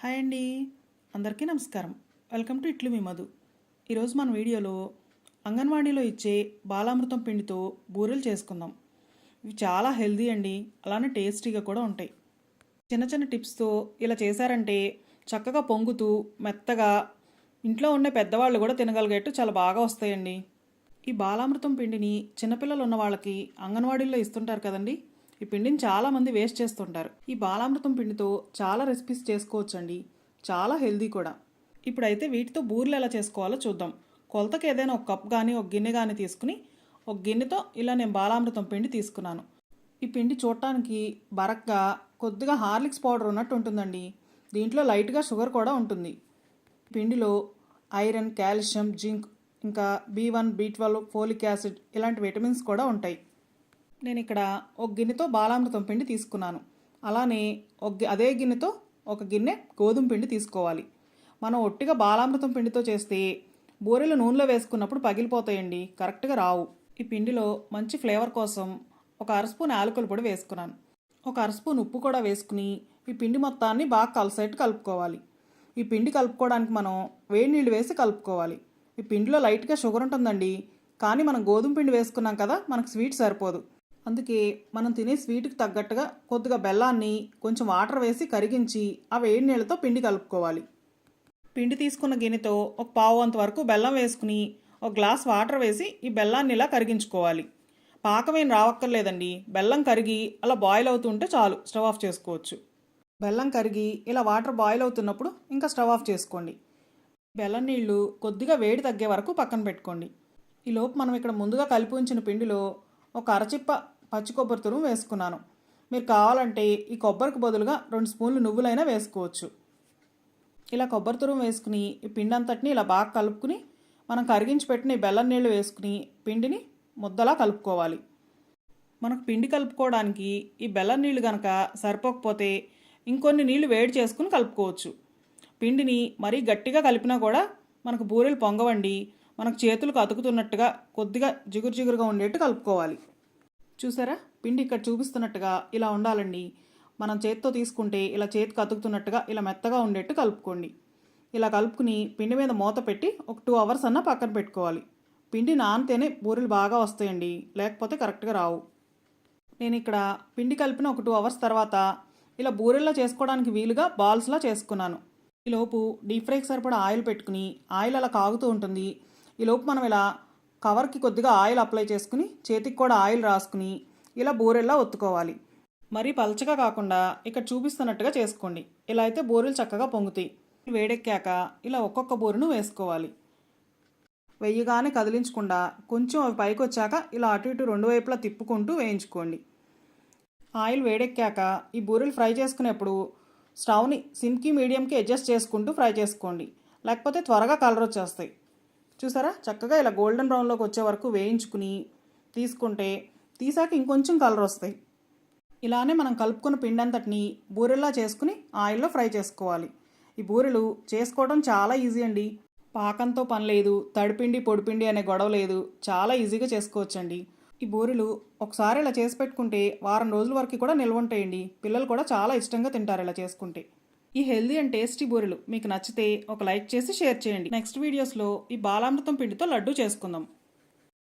Hi అండి. అందరికీ నమస్కారం. వెల్కమ్ టు ఇట్లు మీ మధు. ఈరోజు మన వీడియోలో అంగన్వాడీలో ఇచ్చే బాలామృతం పిండితో బూరెలు చేసుకుందాం. ఇవి చాలా హెల్దీ అండి. అలానే టేస్టీగా కూడా ఉంటాయి. చిన్న చిన్న టిప్స్తో ఇలా చేశారంటే చక్కగా పొంగుతూ మెత్తగా ఇంట్లో ఉండే పెద్దవాళ్ళు కూడా తినగలిగేట్టు చాలా బాగా వస్తాయండి. ఈ బాలామృతం పిండిని చిన్నపిల్లలు ఉన్న వాళ్ళకి అంగన్వాడీల్లో ఇస్తుంటారు కదండి. ఈ పిండిని చాలామంది వేస్ట్ చేస్తుంటారు. ఈ బాలామృతం పిండితో చాలా రెసిపీస్ చేసుకోవచ్చండి. చాలా హెల్దీ కూడా. ఇప్పుడైతే వీటితో బూరెలు ఎలా చేసుకోవాలో చూద్దాం. కొలతకి ఏదైనా ఒక కప్ కానీ ఒక గిన్నె కానీ తీసుకుని ఒక గిన్నెతో ఇలా నేను బాలామృతం పిండి తీసుకున్నాను. ఈ పిండి చూడటానికి బరక్గా కొద్దిగా హార్లిక్స్ పౌడర్ ఉన్నట్టు ఉంటుందండి. దీంట్లో లైట్గా షుగర్ కూడా ఉంటుంది. పిండిలో ఐరన్ కాల్షియం జింక్ ఇంకా B one B twelve folic acid ఇలాంటి విటమిన్స్ కూడా ఉంటాయి. నేను ఇక్కడ ఒక గిన్నెతో బాలామృతం పిండి తీసుకున్నాను. అలానే ఒక అదే గిన్నెతో ఒక గిన్నె గోధుమ పిండి తీసుకోవాలి. మనం ఒట్టిగా బాలామృతం పిండితో చేస్తే బూరెలు నూనెలో వేసుకున్నప్పుడు పగిలిపోతాయండి. కరెక్ట్గా రావు. ఈ పిండిలో మంచి ఫ్లేవర్ కోసం ఒక అరస్పూన్ స్పూన్ పొడి వేసుకున్నాను. ఒక అరస్పూన్ ఉప్పు కూడా వేసుకుని ఈ పిండి మొత్తాన్ని బాగా కలిసేట్టు కలుపుకోవాలి. ఈ పిండి కలుపుకోవడానికి మనం వేడి నీళ్ళు వేసి కలుపుకోవాలి. ఈ పిండిలో లైట్గా షుగర్ ఉంటుందండి. కానీ మనం గోధుమ పిండి వేసుకున్నాం కదా మనకు స్వీట్ సరిపోదు. అందుకే మనం తినే స్వీట్కి తగ్గట్టుగా కొద్దిగా బెల్లాన్ని కొంచెం వాటర్ వేసి కరిగించి ఆ వేడి నీళ్ళతో పిండి కలుపుకోవాలి. పిండి తీసుకున్న గిన్నెతో ఒక పావు అంత వరకు బెల్లం వేసుకుని ఒక గ్లాస్ వాటర్ వేసి ఈ బెల్లాన్ని ఇలా కరిగించుకోవాలి. పాకమేం రావక్కర్లేదండి. బెల్లం కరిగి అలా బాయిల్ అవుతుంటే చాలు స్టవ్ ఆఫ్ చేసుకోవచ్చు. బెల్లం కరిగి ఇలా వాటర్ బాయిల్ అవుతున్నప్పుడు ఇంకా స్టవ్ ఆఫ్ చేసుకోండి. బెల్లం నీళ్ళు కొద్దిగా వేడి తగ్గే వరకు పక్కన పెట్టుకోండి. ఈ లోపు మనం ఇక్కడ ముందుగా కలిపి ఉంచిన పిండిలో ఒక అరచిప్ప పచ్చి కొబ్బరి తురుము వేసుకున్నాను. మీరు కావాలంటే ఈ కొబ్బరికి బదులుగా రెండు స్పూన్లు నువ్వులైనా వేసుకోవచ్చు. ఇలా కొబ్బరి తురుము వేసుకుని ఈ పిండి అంతటిని ఇలా బాగా కలుపుకుని మనం కరిగించి పెట్టిన ఈ బెల్లం నీళ్ళు వేసుకుని పిండిని ముద్దలా కలుపుకోవాలి. మనకు పిండి కలుపుకోవడానికి ఈ బెల్లం నీళ్ళు కనుక సరిపోకపోతే ఇంకొన్ని నీళ్ళు వేడి చేసుకుని కలుపుకోవచ్చు. పిండిని మరీ గట్టిగా కలిపినా కూడా మనకు బూరెలు పొంగవండి మనకు చేతులకు అతుకుతున్నట్టుగా కొద్దిగా జిగురు జిగురుగా ఉండేట్టు కలుపుకోవాలి. చూసారా? పిండి ఇక్కడ చూపిస్తున్నట్టుగా ఇలా ఉండాలండి. మనం చేత్తో తీసుకుంటే ఇలా చేతికి అతుకుతున్నట్టుగా ఇలా మెత్తగా ఉండేట్టు కలుపుకోండి. ఇలా కలుపుకుని పిండి మీద మూత పెట్టి ఒక టూ అవర్స్ అన్నా పక్కన పెట్టుకోవాలి. పిండి నానితేనే బూరెలు బాగా వస్తాయండి. లేకపోతే కరెక్ట్గా రావు. నేను ఇక్కడ పిండి కలిపిన ఒక టూ అవర్స్ తర్వాత ఇలా బూరెల్లో చేసుకోవడానికి వీలుగా బాల్స్లా చేసుకున్నాను. ఈలోపు డీప్ ఫ్రైకి సరిపడా ఆయిల్ పెట్టుకుని ఆయిల్ అలా కాగుతూ ఉంటుంది. ఈలోపు మనం ఇలా కవర్కి కొద్దిగా ఆయిల్ అప్లై చేసుకుని చేతికి కూడా ఆయిల్ రాసుకుని ఇలా బూరెల్లా ఒత్తుకోవాలి. మరీ పలచగా కాకుండా ఇక్కడ చూపిస్తున్నట్టుగా చేసుకోండి. ఇలా అయితే బూరెలు చక్కగా పొంగుతాయి. వేడెక్కాక ఇలా ఒక్కొక్క బూరెను వేసుకోవాలి. వెయ్యగానే కదిలించకుండా కొంచెం అవి పైకి వచ్చాక ఇలా అటు ఇటు రెండు వైపులా తిప్పుకుంటూ వేయించుకోండి. ఆయిల్ వేడెక్కాక ఈ బూరెలు ఫ్రై చేసుకునేప్పుడు స్టవ్ని సిమ్కి మీడియంకి అడ్జస్ట్ చేసుకుంటూ ఫ్రై చేసుకోండి. లేకపోతే త్వరగా కలర్ వచ్చేస్తాయి. చూసారా? చక్కగా ఇలా గోల్డెన్ బ్రౌన్లోకి వచ్చే వరకు వేయించుకుని తీసుకుంటే తీసాక ఇంకొంచెం కలర్ వస్తాయి. ఇలానే మనం కలుపుకున్న పిండి అంతటిని బూరెల్లా చేసుకుని ఆయిల్లో ఫ్రై చేసుకోవాలి. ఈ బూరెలు చేసుకోవడం చాలా ఈజీ అండి. పాకంతో పని లేదు తడిపిండి పొడిపిండి అనే గొడవ లేదు. చాలా ఈజీగా చేసుకోవచ్చండి. ఈ బూరెలు ఒకసారి ఇలా చేసి పెట్టుకుంటే వారం రోజుల వరకు కూడా నిల్వ ఉంటాయండి. పిల్లలు కూడా చాలా ఇష్టంగా తింటారు ఇలా చేసుకుంటే. ఈ హెల్దీ అండ్ టేస్టీ బూరెలు మీకు నచ్చితే ఒక లైక్ చేసి షేర్ చేయండి. నెక్స్ట్ వీడియోస్లో ఈ బాలామృతం పిండితో లడ్డు చేసుకుందాం.